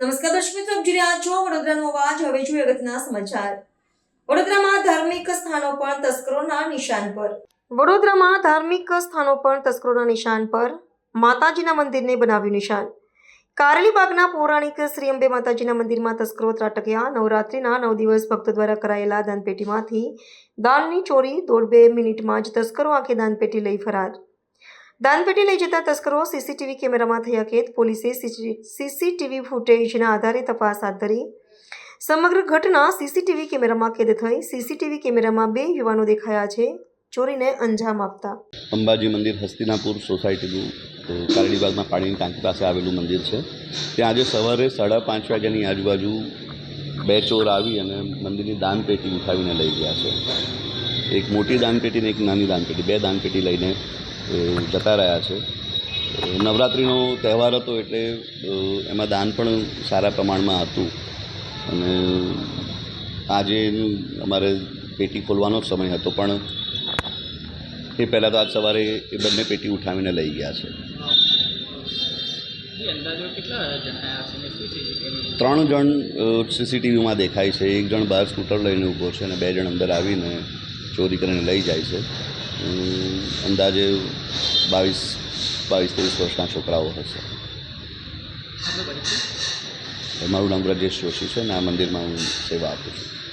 નમસ્કાર દર્શક મિત્રો, આપ જોઈ રહ્યા છો વડોદરાનો અવાજ. હવે જોઈએ અગત્યના સમાચાર. વડોદરામાં ધાર્મિક સ્થાનો પર તસ્કરોના નિશાન પર. વડોદરામાં ધાર્મિક સ્થાનો પર તસ્કરોના નિશાન પર માતાજીના મંદિરને બનાવ્યું નિશાન. કારેલીબાગના પૌરાણિક શ્રી અંબે માતાજીના મંદિરમાં તસ્કરો ત્રાટક્યા. નવરાત્રિના નવ દિવસ ભક્તો દ્વારા કરાયેલા દાનપેટીમાંથી દાનની ચોરી દોઢ બે મિનિટમાં જ તસ્કરો આખી દાનપેટી લઈ ફરાર. દાનપેટી લઈ જતા તસ્કરો સીસીટીવી કેમેરામાં થયા કેદ. પોલીસે સીસીટીવી ફૂટેજના આધારે તપાસ હાથ ધરી. સમગ્ર ઘટના સીસીટીવી કેમેરામાં કેદ થઈ. સીસીટીવી કેમેરામાં બે યુવાનો દેખાયા છે. ચોરીને અંજામ આપતા. અંબાજી મંદિર હસ્તિનાપુર સોસાયટીનું અ, કારડીબાગમાં પાણીની ટાંકી પાસે આવેલું મંદિર છે. ત્યાં આજે સવારે સાડા પાંચ વાગ્યાની આજુબાજુ બે ચોર આવી અને મંદિરની દાનપેટી ઉઠાવીને લઈ ગયા છે. એક મોટી દાનપેટી ને એક નાની દાનપેટી. બે દાનપેટી લઈને જતા રહ્યા છે. નવરાત્રિનો તહેવાર હતો એટલે એમાં દાન પણ સારા પ્રમાણમાં હતું. અને આજે અમારે પેટી ખોલવાનો સમય હતો પણ એ પહેલાં તો આજ સવારે એ બંને પેટી ઉઠાવીને લઈ ગયા છે. ત્રણ જણ સીસીટીવીમાં દેખાય છે. એક જણ બહાર સ્કૂટર લઈને ઊભો છે અને બે જણ અંદર આવીને ચોરી કરીને લઈ જાય છે. અંદાજે બાવીસ બાવીસ ત્રેવીસ વર્ષના છોકરાઓ હશે મારું નામ બ્રજેશ જોશી છે અને આ મંદિરમાં હું સેવા આપું છું.